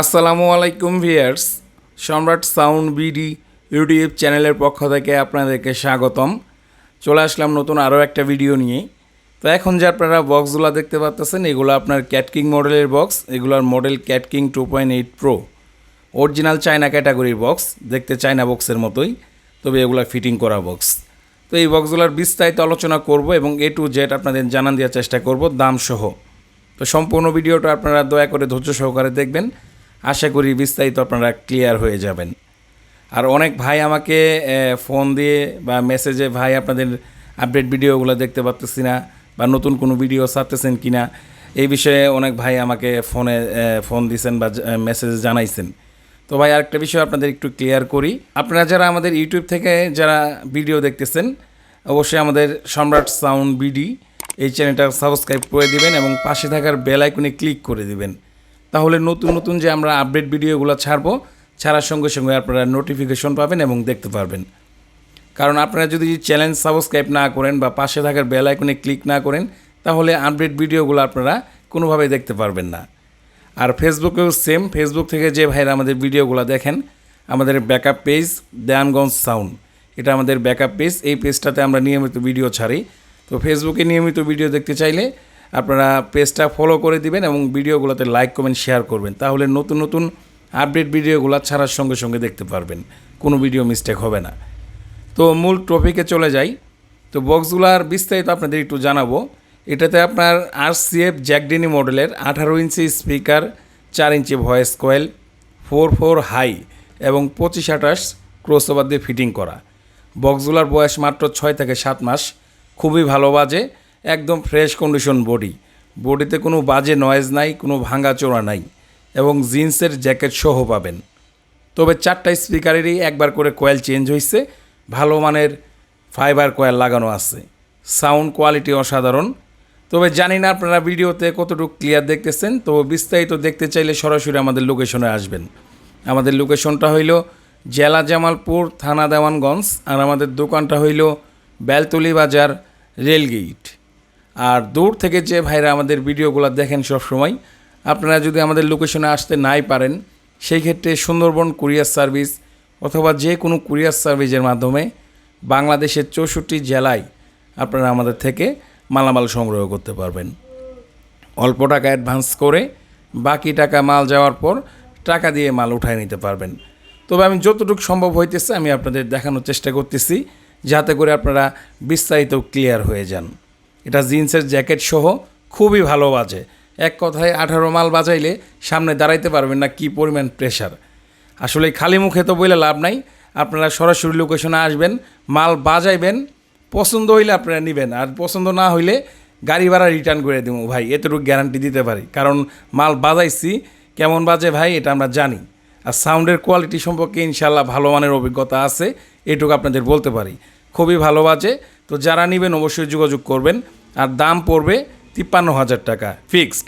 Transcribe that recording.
আসসালামু আলাইকুম ভিয়ার্স, সম্রাট সাউন্ড বিডি ইউটিউব চ্যানেলের পক্ষ থেকে আপনাদেরকে স্বাগতম। চলে আসলাম নতুন আরও একটা ভিডিও নিয়ে। তো এখন যে আপনারা বক্সগুলো দেখতে পাচ্ছেন এগুলো আপনার ক্যাটকিং মডেলের বক্স, এগুলোর model Catking two point eight pro original China ক্যাটাগরির বক্স, দেখতে চায়না বক্সের মতোই, তবে এগুলো ফিটিং করা বক্স। তো এই বক্সগুলোর বিস্তারিত আলোচনা করব এবং এ টু জেড আপনাদের জানান দেওয়ার চেষ্টা করব, দাম সহ। তো সম্পূর্ণ ভিডিওটা আপনারা দয়া করে ধৈর্য সহকারে দেখবেন। আশা করি বিস্তারিত আপনারা ক্লিয়ার হয়ে যাবেন। আর অনেক ভাই আমাকে ফোন দিয়ে বা মেসেজে ভাই, আপনাদের আপডেট ভিডিওগুলো দেখতে পাচ্তেছি না বা নতুন কোনো ভিডিও ছাড়তেছেন কি না? এই বিষয়ে অনেক ভাই আমাকে ফোনে ফোন দিয়েছেন বা মেসেজ জানাইছেন। তো ভাই, আরেকটা বিষয় আপনাদের একটু ক্লিয়ার করি। আপনারা যারা আমাদের ইউটিউব থেকে যারা ভিডিও দেখতেছেন, অবশ্যই আমাদের সম্রাট সাউন্ড বিডি এই চ্যানেলটা সাবস্ক্রাইব করে দিবেন এবং পাশে থাকার বেল আইকনে ক্লিক করে দিবেন। তাহলে নতুন নতুন যে আমরা আপডেট ভিডিওগুলো ছাড়বো, ছাড়ার সঙ্গে সঙ্গে আপনারা নোটিফিকেশন পাবেন এবং দেখতে পারবেন। কারণ আপনারা যদি চ্যানেল সাবস্ক্রাইব না করেন বা পাশে থাকার বেল আইকনে ক্লিক না করেন, তাহলে আপডেট ভিডিওগুলো আপনারা কোনোভাবে দেখতে পারবেন না। আর ফেসবুকেও সেম ফেসবুক থেকে যে ভাইরা আমাদের ভিডিওগুলো দেখেন, আমাদের ব্যাকআপ পেজ দেয়ানগঞ্জ সাউন্ড এটা আমাদের ব্যাকআপ পেজ এই পেজটাতে আমরা নিয়মিত ভিডিও ছাড়ি। তো ফেসবুকে নিয়মিত ভিডিও দেখতে চাইলে আপনারা পেজটা ফলো করে দিবেন এবং ভিডিওগুলোতে লাইক কমেন্ট শেয়ার করবেন। তাহলে নতুন নতুন আপডেট ভিডিওগুলো ছাড়ার সঙ্গে সঙ্গে দেখতে পারবেন। কোনো ভিডিও মিস্টেক হবে না। তো মূল টপিকে চলে যাই। তো বক্সগুলার বিস্তারিত আপনাদের একটু জানাব। এটাতে আপনার আর সিএফ জ্যাকডেনি মডেলের আঠারো ইঞ্চি স্পিকার চার inch voice coil four four high এবং পঁচিশ আঠাশ ক্রসওভার দিয়ে ফিটিং করা। বক্সগুলার বয়স মাত্র ছয় থেকে সাত মাস। খুবই ভালো বাজে। একদম ফ্রেশ কন্ডিশন বডি বডিতে কোনো বাজে নয়েজ নাই, কোনো ভাঙা চোরা নাই এবং জিন্সের জ্যাকেট সহ পাবেন। তবে চারটা স্পিকারেরই একবার করে কয়েল চেঞ্জ হয়েছে ভালো মানের ফাইবার কয়েল লাগানো আছে। সাউন্ড কোয়ালিটি অসাধারণ। তবে জানি না আপনারা ভিডিওতে কতটুকু ক্লিয়ার দেখতেছেন, তো বিস্তারিত দেখতে চাইলে সরাসরি আমাদের লোকেশনে আসবেন। আমাদের লোকেশনটা হইল জেলা জামালপুর থানা দেওয়ানগঞ্জ আর আমাদের দোকানটা হইল বেলতলি বাজার রেলগেট। আর দূর থেকে যে ভাইরা আমাদের ভিডিওগুলো দেখেন সব সময় আপনারা যদি আমাদের লোকেশনে আসতে নাই পারেন, সেই ক্ষেত্রে সুন্দরবন কুরিয়ার সার্ভিস অথবা যে কোনো কুরিয়ার সার্ভিসের মাধ্যমে বাংলাদেশের চৌষট্টি জেলায় আপনারা আমাদের থেকে মালামাল সংগ্রহ করতে পারবেন। অল্প টাকা অ্যাডভান্স করে বাকি টাকা মাল যাওয়ার পর টাকা দিয়ে মাল উঠায় নিতে পারবেন। তবে আমি যতটুকু সম্ভব হইতেছে আমি আপনাদের দেখানোর চেষ্টা করতেছি, যাতে করে আপনারা বিস্তারিত ক্লিয়ার হয়ে যান। এটা জিন্সের জ্যাকেট সহ খুবই ভালো বাজে। এক কথায় আঠারো মাল বাজাইলে সামনে দাঁড়াইতে পারবেন না, কি পরিমাণ প্রেশার আসলে খালি মুখে তো বলে লাভ নাই, আপনারা সরাসরি লোকেশনে আসবেন, মাল বাজাইবেন, পছন্দ হইলে আপনারা নেবেন, আর পছন্দ না হইলে গাড়ি ভাড়া রিটার্ন করে দেবো ভাই, এতটুকু গ্যারান্টি দিতে পারি, কারণ মাল বাজাইছি, কেমন বাজে ভাই, এটা আমরা জানি। আর সাউন্ডের কোয়ালিটি সম্পর্কে ইনশাল্লাহ ভালো মানের অভিজ্ঞতা আছে, এটুকু আপনাদের বলতে পারি। খুবই ভালো বাজে, তো যারা নেবেন অবশ্যই যোগাযোগ করবেন। আর দাম পড়বে তিপ্পান্ন হাজার টাকা। ফিক্সড।